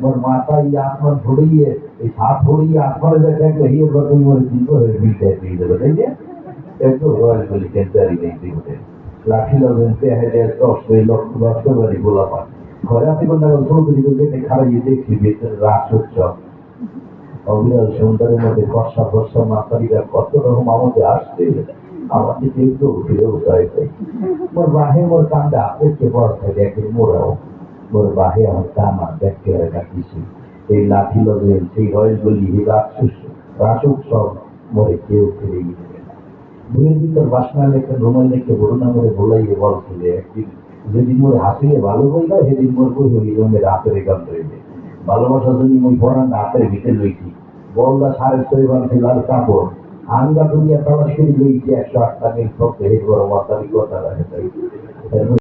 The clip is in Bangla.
মোর মাথায় আসমান ছড়িয়ে এই সাপ ছড়িয়ে আসমানে দেখা একটা বা তুমি মোর চিন্তা হয়ে বিলটা দিয়ে দেবে, তাই না একটু রয়্যাল বলি কেন্দ্রারি নেই দিতে লাঠি লাগবেন হেঁটে দশ দুই লক্ষ লক্ষ বাড়ি গোলা পান ঘরে আসি কোন দেখো দিকে কেটে খারাইয়ে দেখছি ভেতরে রাস অবিরাল সমুদ্রের মধ্যে কষা ফসা মাতারিরা কত রকম আমাদের আসছে। আমাদের কিন্তু মোর বাহে মোর কান্দা আপেক্ষে বড় থাকে মোরাও মোর বাহে আমার কামা দেখতে হয় কাটিছি এই লাঠি লগলেন সেই বলি, এই রাক্ষস রাসুক সব মরে কেউ ফিরে গিয়ে বইয়ের ভিতর বাসনা লেখা রোমান লেখে বরুণা মরে বলাইয়ে বলছিলে একদিন যেদিন মোর হাসিলে ভালো বইলা সেদিন মোর বই হই রঙের রাতের গান রইবে ভালোবাসা যদি মই পড়ান রাতের ভিতরে লইছি। বলদা সাড়ে ছয় বানছে লাল কাপড়, আঙ্গা দুনিয়া তালাশ করে লইছি একশো আটটা মিল সব হেড বড় মাতারি কথা রাখে তাই।